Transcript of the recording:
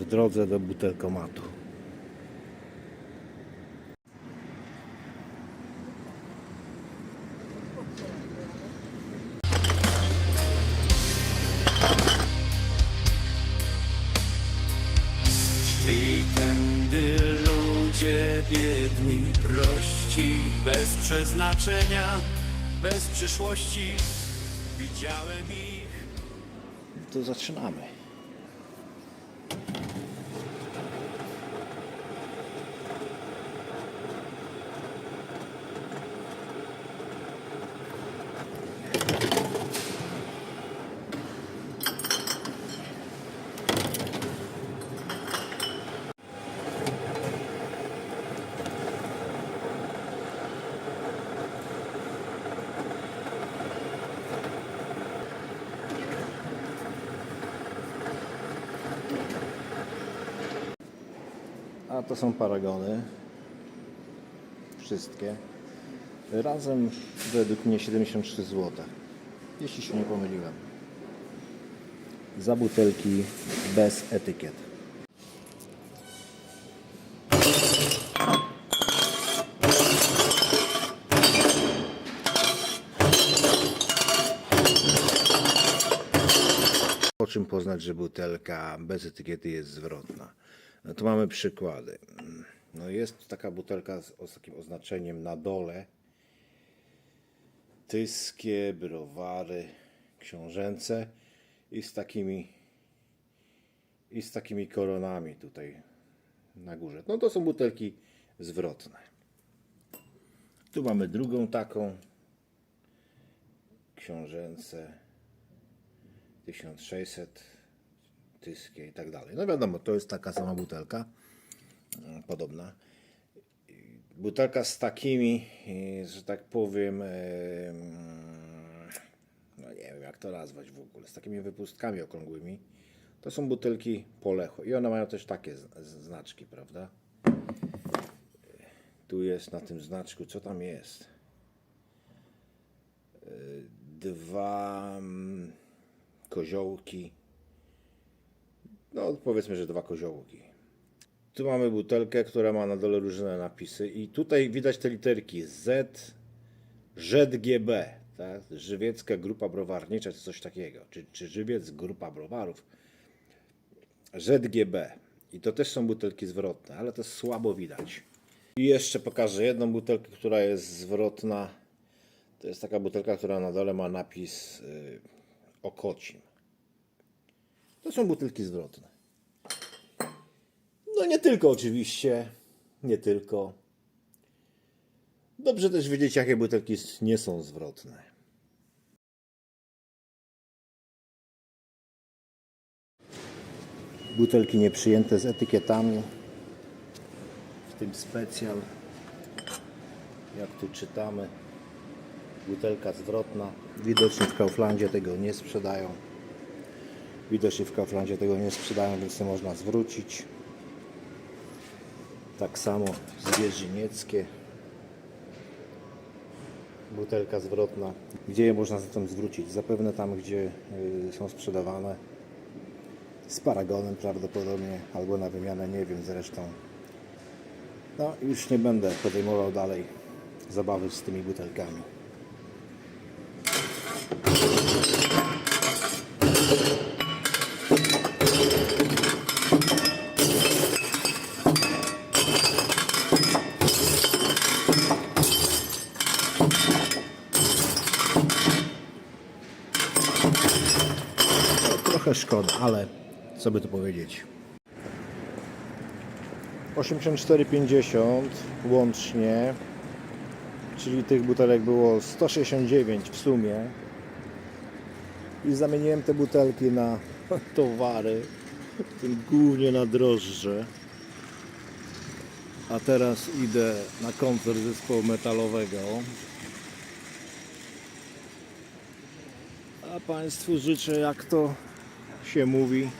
w drodze do butelkomatu. I tędy ludzie biedni, prości, bez przeznaczenia, bez przyszłości. Widziałem ich. To zaczynamy. A to są paragony. Wszystkie. Razem według mnie 73 zł. Jeśli się nie pomyliłem. Za butelki bez etykiet. Po czym poznać, że butelka bez etykiety jest zwrotna? No tu mamy przykłady. No jest taka butelka z, z takim oznaczeniem na dole. Tyskie, browary, książęce i z takimi i z takimi koronami tutaj na górze. No to są butelki zwrotne. Tu mamy drugą taką książęce 1600 tyskie i tak dalej. No wiadomo, to jest taka sama butelka, mm, podobna. Butelka z takimi, e, że tak powiem, e, no nie wiem jak to nazwać w ogóle, z takimi wypustkami okrągłymi. To są butelki Polecho i one mają też takie znaczki, prawda? Tu jest na tym znaczku, co tam jest? E, Dwa mm, koziołki. No, powiedzmy, że dwa koziołki. Tu mamy butelkę, która ma na dole różne napisy, i tutaj widać te literki Z, ZGB, tak? Żywiecka Grupa Browarnicza, czy coś takiego, czy, czy Żywiec Grupa Browarów. ZGB. I to też są butelki zwrotne, ale to słabo widać. I jeszcze pokażę jedną butelkę, która jest zwrotna. To jest taka butelka, która na dole ma napis y, o kocim. To są butelki zwrotne. No nie tylko oczywiście, nie tylko. Dobrze też wiedzieć, jakie butelki nie są zwrotne. Butelki nieprzyjęte z etykietami. W tym specjal, jak tu czytamy, butelka zwrotna. Widocznie w Kauflandzie tego nie sprzedają. Widocznie w Kauflandzie tego nie sprzedają, więc nie można zwrócić. Tak samo zwierzynieckie. Butelka zwrotna. Gdzie je można zatem zwrócić? Zapewne tam, gdzie y, są sprzedawane. Z paragonem prawdopodobnie, albo na wymianę, nie wiem zresztą. No, już nie będę podejmował dalej zabawy z tymi butelkami. Trochę szkoda, ale co by tu powiedzieć. 84,50 łącznie, czyli tych butelek było 169 w sumie. I zamieniłem te butelki na towary, tym głównie na drożdże. A teraz idę na koncert zespołu metalowego. A Państwu życzę, jak to się mówi,